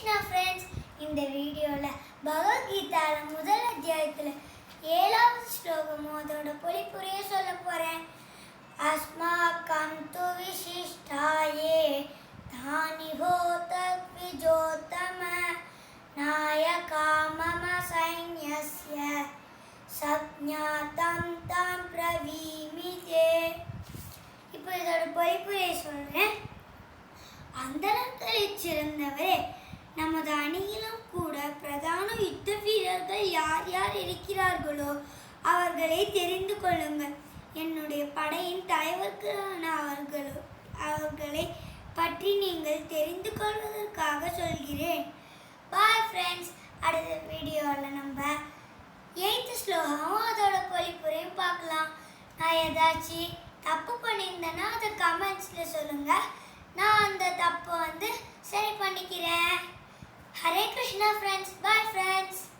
Krishna friends இந்த வீடியோவில் பகவத்கீதால முதல் அத்தியாயத்தில் ஏழாவது ஸ்லோகமும் அதோட பொழிப்புரையை சொல்ல போகிறேன் அஸ்மாக்கம் து விசிஷ்டாயே தானி ஹோத விஜோத்தம நாயகா மம சைன்யஸ்ய சப்ஞாதம் தாம் பிரவீமிதே. இப்போ இதோட பொழிப்புரையை சொல்கிறேன் அந்தரம் சிறந்தவரே நமது அணியிலும் கூட பிரதான யுத்த வீரர்கள் யார் யார் இருக்கிறார்களோ அவர்களை தெரிந்து கொள்ளுங்கள். என்னுடைய படையின் தலைவர்களான அவர்களோ அவர்களை பற்றி நீங்கள் தெரிந்து கொள்வதற்காக சொல்கிறேன். பாய் ஃப்ரெண்ட்ஸ் அடுத்த வீடியோவில் நம்ம எயித்து ஸ்லோகமும் அதோட பொழிப்புரையும் பார்க்கலாம். நான் ஏதாச்சும் தப்பு பண்ணியிருந்தேன்னா அதை கமெண்ட்ஸில் சொல்லுங்கள் நான் அந்த தப்பை வந்து சரி பண்ணிக்கிறேன். Krishna friends. Bye friends.